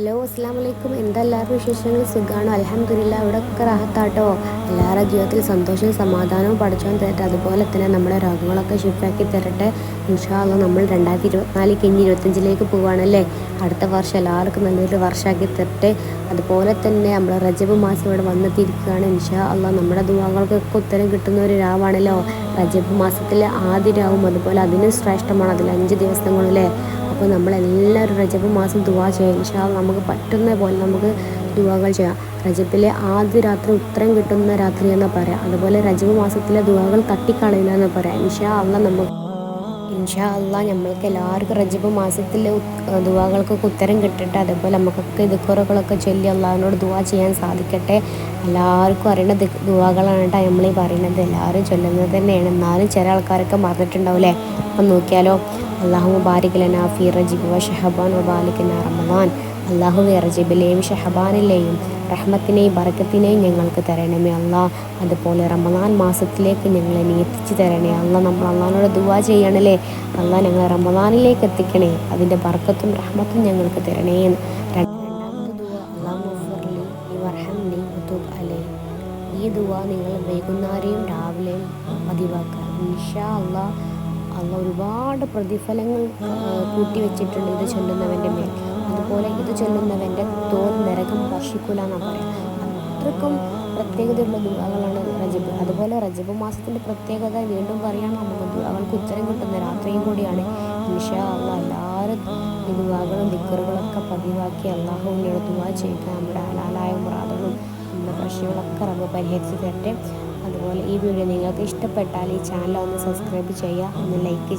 Hello അസ്സാം വലൈക്കും എന്താ എല്ലാവരും വിശേഷങ്ങൾ? സുഖമാണോ അലഹമില്ല ഇവിടെ ഒക്കെ റാഹത്താട്ടോ. എല്ലാവരുടെ ജീവിതത്തിൽ സന്തോഷവും സമാധാനവും പഠിച്ചോൻ തരട്ടെ. അതുപോലെ തന്നെ നമ്മുടെ രോഗങ്ങളൊക്കെ ഷിഫാക്കി തരട്ടെ. ഇൻഷാല്ല നമ്മൾ രണ്ടായിരത്തി ഇരുപത്തിനാല് കഴിഞ്ഞ് ഇരുപത്തഞ്ചിലേക്ക് പോവുകയാണല്ലേ അടുത്ത വർഷം എല്ലാവർക്കും നല്ലൊരു വർഷമാക്കി തരട്ടെ. അതുപോലെ തന്നെ നമ്മൾ റജബ് മാസം ഇവിടെ വന്നെത്തിയിരിക്കുകയാണ്. ഇൻഷാ അല്ല നമ്മുടെ ദുവാകൾക്കൊക്കെ ഉത്തരം കിട്ടുന്ന ഒരു രാവാണല്ലോ. റജബ് മാസത്തിലെ ആദ്യ രാവും അതുപോലെ അതിനും ശ്രേഷ്ഠമാണ്. അതിൽ അഞ്ച് ദിവസങ്ങളിലെ അപ്പോൾ നമ്മളെല്ലാവരും റജബ് മാസം ദുവാ ചെയ്യാം. ഇൻഷാ നമുക്ക് പറ്റുന്ന പോലെ നമുക്ക് ദുവാകൾ ചെയ്യാം. റജബിലെ ആദ്യ രാത്രി ഉത്തരം കിട്ടുന്ന രാത്രി എന്നാണ് പറയാം. അതുപോലെ റജബ് മാസത്തിലെ ദുവാകൾ തട്ടിക്കളയില്ല എന്ന് പറയാം. ഇൻഷാ അല്ല നമുക്ക് ഇൻഷാ അല്ല നമ്മൾക്ക് എല്ലാവർക്കും റജബ് മാസത്തിൽ ദുവാകൾക്കൊക്കെ ഉത്തരം കിട്ടട്ടെ. അതേപോലെ നമുക്കൊക്കെ ഇതുക്കുറകളൊക്കെ ചൊല്ലി അള്ളാഹിനോട് ദുവാ ചെയ്യാൻ സാധിക്കട്ടെ. എല്ലാവർക്കും അറിയണ ദുവാകളാണ് കേട്ടോ നമ്മൾ ഈ പറയുന്നത്. എല്ലാവരും ചൊല്ലുന്നത് തന്നെയാണ്. എന്നാലും ചില ആൾക്കാരൊക്കെ മറന്നിട്ടുണ്ടാവില്ലേ അപ്പം നോക്കിയാലോ. അള്ളാഹു മുബാരിക്കലന ഫി റജിബ് വ ഷഹബാൻ വബാലിക്കന റമദാൻ. അള്ളാഹു റജിബിലെയും ഷഹബാനിലെയും റഹ്മത്തിനെയും ബറക്കത്തിനെയും ഞങ്ങൾക്ക് തരണമേ അല്ല അതുപോലെ റമദാൻ മാസത്തിലേക്ക് ഞങ്ങളെ നീ തരണേ അല്ല നമ്മൾ അള്ളഹാനോട് ദുവാ ചെയ്യണല്ലേ? അല്ല ഞങ്ങൾ റമദാനിലേക്ക് എത്തിക്കണേ. അതിന്റെ ബർക്കത്തും റഹ്മത്തും ഞങ്ങൾക്ക് തരണേ എന്ന്. ഈ ദുവ നിങ്ങൾ വൈകുന്നേരവും രാവിലെയും പതിവാക്കുക. ഇൻഷാ അള്ളാ അള്ള ഒരുപാട് പ്രതിഫലങ്ങൾ കൂട്ടി വെച്ചിട്ടുണ്ട് ഇത് ചൊല്ലുന്നവന്റെ മേൽ. അതുപോലെ ഇത് ചൊല്ലുന്നവന്റെ തോൽ നരകം വർഷിക്കൂലെന്നാണ് പറയുക പറയാം. അത്രക്കും പ്രത്യേകതയുള്ള ദുവാകളാണ് റജബ് അതുപോലെ റജബ് മാസത്തിന്റെ പ്രത്യേകത വീണ്ടും പറയാൻ നമുക്ക് അവൾക്ക് ഉത്തരം കിട്ടുന്ന രാത്രിയും കൂടിയാണ്. ഇൻഷാ എല്ലാവരും ഈ ദുവാകളും ദിക്കറുകളൊക്കെ പതിവാക്കി അള്ളാഹുവിനോട് ദുവാ ചെയ്യുക നമ്മുടെ ഹലാലായ മുറാദുകളും നമ്മുടെ പ്രശ്നങ്ങളൊക്കെ റബ്ബ് പരിഹരിച്ച് തരട്ടെ അതുപോലെ ഈ വീഡിയോ നിങ്ങൾക്ക് ഇഷ്ടപ്പെട്ടാൽ ഈ ചാനൽ ഒന്ന് സബ്സ്ക്രൈബ് ചെയ്യുക ഒന്ന് ലൈക്ക്